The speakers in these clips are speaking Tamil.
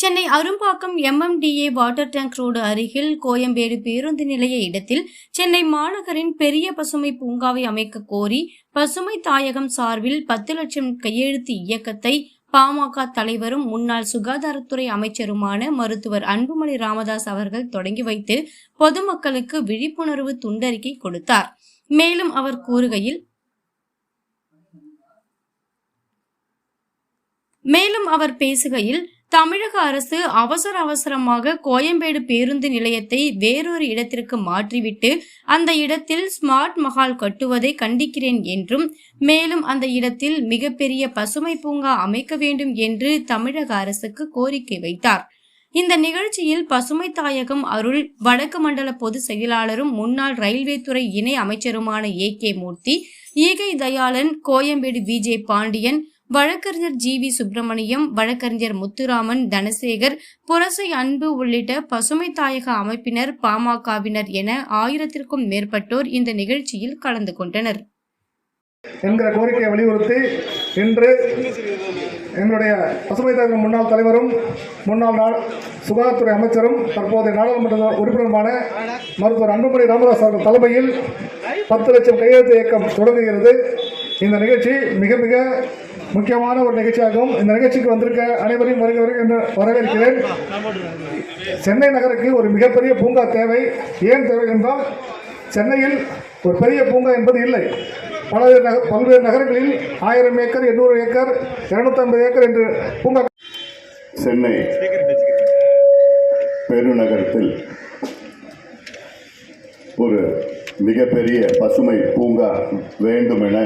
Chennai Arumbakkam MMDA water tank road அருகில் கோயம்பேடு பேருந்து நிலைய இடத்தில் சென்னை மாநகரின் பெரிய பசுமை பூங்காவை அமைக்க கோரி பசுமை தாயகம் சார்பில் பத்து லட்சம் கையெழுத்து இயக்கத்தை பாமக தலைவரும் முன்னாள் சுகாதாரத்துறை அமைச்சருமான மருத்துவர் அன்புமணி ராமதாஸ் அவர்கள் தொடங்கி வைத்து பொதுமக்களுக்கு விழிப்புணர்வு துண்டறிக்கை கொடுத்தார். மேலும் அவர் கூறுகையில் மேலும் அவர் பேசுகையில் தமிழக அரசு அவசர அவசரமாக கோயம்பேடு பேருந்து நிலையத்தை வேறொரு இடத்திற்கு மாற்றிவிட்டு அந்த இடத்தில் ஸ்மார்ட் மஹால் கட்டுவதை கண்டிக்கிறேன் என்றும் மேலும் அந்த இடத்தில் மிகப்பெரிய பசுமை பூங்கா அமைக்க வேண்டும் என்று தமிழக அரசுக்கு கோரிக்கை வைத்தார். இந்த நிகழ்ச்சியில் பசுமை தாயகம் அருள் வடக்கு மண்டல பொதுச் செயலாளரும் முன்னாள் ரயில்வே துறை இணை அமைச்சருமான ஏ கே மூர்த்தி ஈகை தயாளன் கோயம்பேடு விஜே பாண்டியன் வழக்கறிஞர் ஜி வி சுப்பிரமணியம் வழக்கறிஞர் முத்துராமன் தனசேகர் புரசை அன்பு உள்ளிட்ட பசுமை தாயக அமைப்பினர் பாமகவினர் என ஆயிரத்திற்கும் மேற்பட்டோர் இந்த நிகழ்ச்சியில் கலந்து கொண்டனர். என்கிற கோரிக்கையை வலியுறுத்தி இன்று எங்களுடைய பசுமை தலைவர் முன்னாள் தலைவரும் முன்னாள் சுகாதாரத்துறை அமைச்சரும் தற்போதைய நாடாளுமன்ற உறுப்பினருமான மருத்துவர் அன்புமணி ராமதாஸ் அவர்கள் தலைமையில் பத்து லட்சம் கையெழுத்து இயக்கம் தொடங்குகிறது. இந்த நிகழ்ச்சி மிக மிக முக்கியமான ஒரு நிகழ்ச்சியாகும். இந்த நிகழ்ச்சிக்கு வந்திருக்க அனைவரையும் வருகிறவர்கள் என்று வரவேற்கிறேன். சென்னை நகருக்கு ஒரு மிகப்பெரிய பூங்கா தேவை. ஏன் தேவை என்றால் சென்னையில் ஒரு பெரிய பூங்கா என்பது இல்லை. பல்வேறு நக பல்வேறு நகரங்களில் ஆயிரம் ஏக்கர் எண்ணூறு ஏக்கர் இரநூத்தம்பது ஏக்கர் என்று பூங்கா சென்னை பெருநகரத்தில் ஒரு மிகப்பெரிய பசுமை பூங்கா வேண்டுமென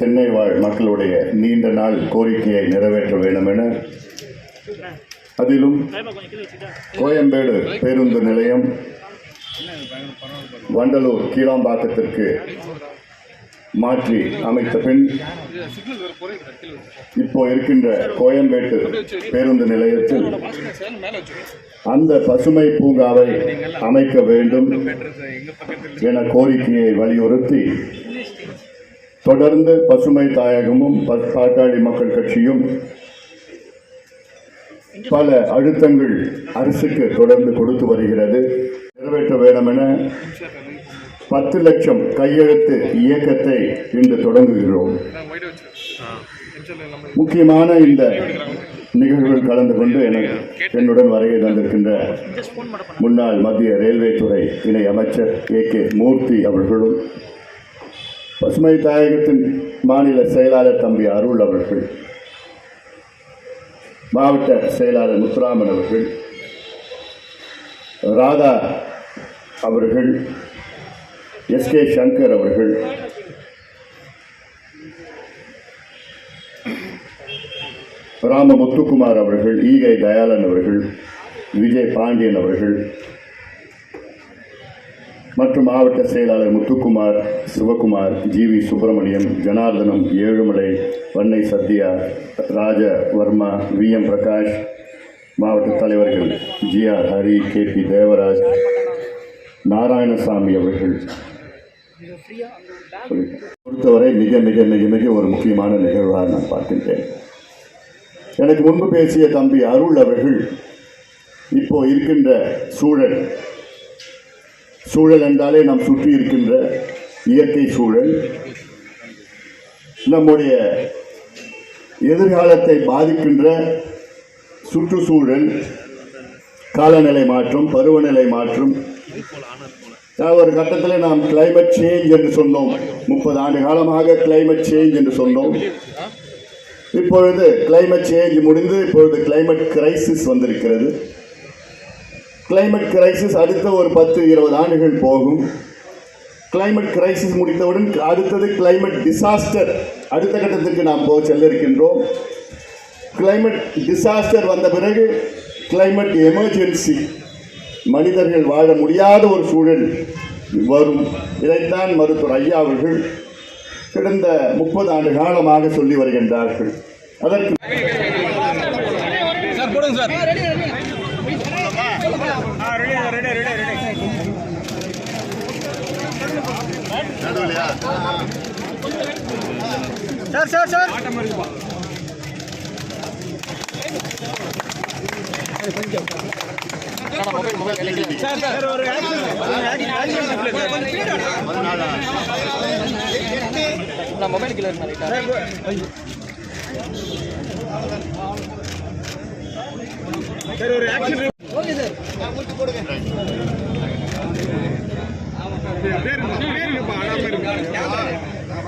சென்னை வாழ் மக்களுடைய நீண்ட நாள் கோரிக்கையை நிறைவேற்ற வேண்டுமென அதிலும் கோயம்பேடு பேருந்து நிலையம் வண்டலூர் கீழாம்பாக்கத்திற்கு மாற்றி அமைத்த பின் இப்போ இருக்கின்ற கோயம்பேட்டு பேருந்து நிலையத்தில் அந்த பசுமை பூங்காவை அமைக்க வேண்டும் என கோரிக்கையை வலியுறுத்தி தொடர்ந்து பசுமை தாயகமும் ப- பாட்டாளி மக்கள் கட்சியும் பல அழுத்தங்கள் அரசுக்கு தொடர்ந்து கொடுத்து வருகிறது. நிறைவேற்ற வேண்டும் என பத்து லட்சம் கையெழுத்து இயக்கத்தை இன்று தொடங்குகிறோம். முக்கியமான இந்த நிகழ்வுகள் கலந்து கொண்டு எனக்கு என்னுடன் வரைய தந்திருக்கின்ற முன்னாள் மத்திய ரயில்வே துறை இணை அமைச்சர் ஏ கே மூர்த்தி அவர்களும் பசுமை தாயகத்தின் மாநில செயலாளர் தம்பி அருள் அவர்கள் மாவட்ட செயலாளர் முத்துராமன் அவர்கள் ராதா அவர்கள் எஸ் கே சங்கர் அவர்கள் ராம முத்துக்குமார் அவர்கள் ஈகை தயாளன் அவர்கள் விஜய் பாண்டியன் அவர்கள் மற்றும் மாவட்ட செயலாளர் Muthukumar Sivakumar G V Subramaniam Janardhanam Ezhumalai Vannai Sathya Raja Varma V M Prakash மாவட்ட தலைவர்கள் G R Hari K P Devaraj Narayanasamy அவர்கள். பொறுத்தவரை மிக மிக மிக மிக ஒரு முக்கியமான நிகழ்வாக நான் பார்க்கின்றேன். எனக்கு முன்பு பேசிய தம்பி அருள் அவர்கள் இப்போ இருக்கின்ற சூழல் சூழல் என்றாலே நாம் சுற்றி இருக்கின்ற இயற்கை சூழல். நம்முடைய எதிர்காலத்தை பாதிக்கின்ற சுற்றுச்சூழல் காலநிலை மாற்றம் பருவநிலை மாற்றம். ஒரு கட்டத்தில் நாம் கிளைமேட் சேஞ்ச் என்று சொன்னோம். முப்பது ஆண்டு காலமாக கிளைமேட் சேஞ்ச் என்று சொன்னோம். இப்பொழுது கிளைமேட் சேஞ்ச் முடிந்து இப்பொழுது கிளைமேட் கிரைசிஸ் வந்திருக்கிறது. கிளைமேட் கிரைசிஸ் அடுத்த ஒரு பத்து இருபது ஆண்டுகள் போகும். கிளைமேட் கிரைசிஸ் முடித்தவுடன் அடுத்தது கிளைமேட் டிசாஸ்டர் அடுத்த கட்டத்திற்கு நாம் போக செல்ல இருக்கின்றோம் கிளைமேட் டிசாஸ்டர் வந்த பிறகு கிளைமேட் எமர்ஜென்சி மனிதர்கள் வாழ முடியாத ஒரு சூழல் வரும். இதைத்தான் மருத்துவர் ஐயா அவர்கள் கடந்த முப்பது ஆண்டு காலமாக சொல்லி வருகின்றார்கள். அதற்கு சார் போடுங்க சார் ஆ ready ready ready ready sir sir sir sir. ஒரு சார் ஒரு ஆக்ஷன் ஓகே சார். பேர்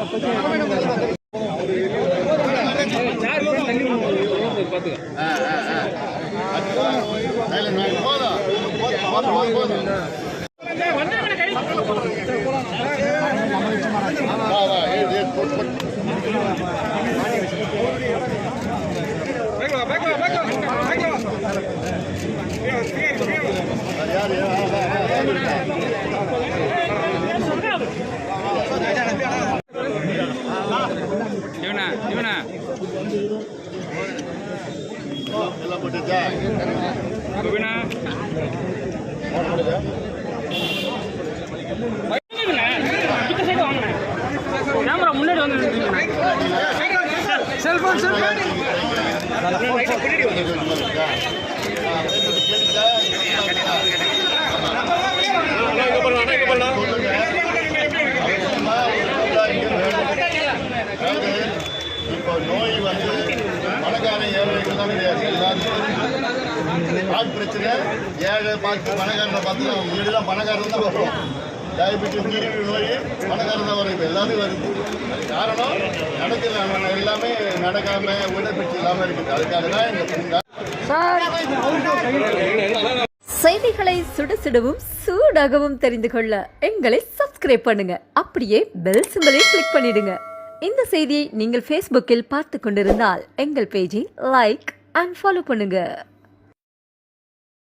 உள்ள போங்க ஓ nữa எல்லாருக்கும் ஏழை பார்த்து பணக்காரனை பார்த்து நம்ம முன்னாடி தான் பணக்காரன் தான் வரும் டயபெட்டிஸ் நீரிழிவு நோய் பணக்காரன் தான் வரும். இப்போ எல்லாமே வருது. காரணம் நடக்கல எல்லாமே நடக்காம உடற்பயிற்சி இல்லாமல் இருக்குது. அதுக்காக தான் இந்த செய்திகளை சுட சுடவும் சூடாகவும் தெரிந்து கொள்ள எங்களை சப்ஸ்கிரைப் பண்ணுங்க. அப்படியே பெல் சிம்பலையும் கிளிக் பண்ணிடுங்க. இந்த செய்தியை நீங்கள் ஃபேஸ்புக்கில் பார்த்து கொண்டிருந்தால் எங்கள் பேஜை லைக் அண்ட் ஃபாலோ பண்ணுங்க.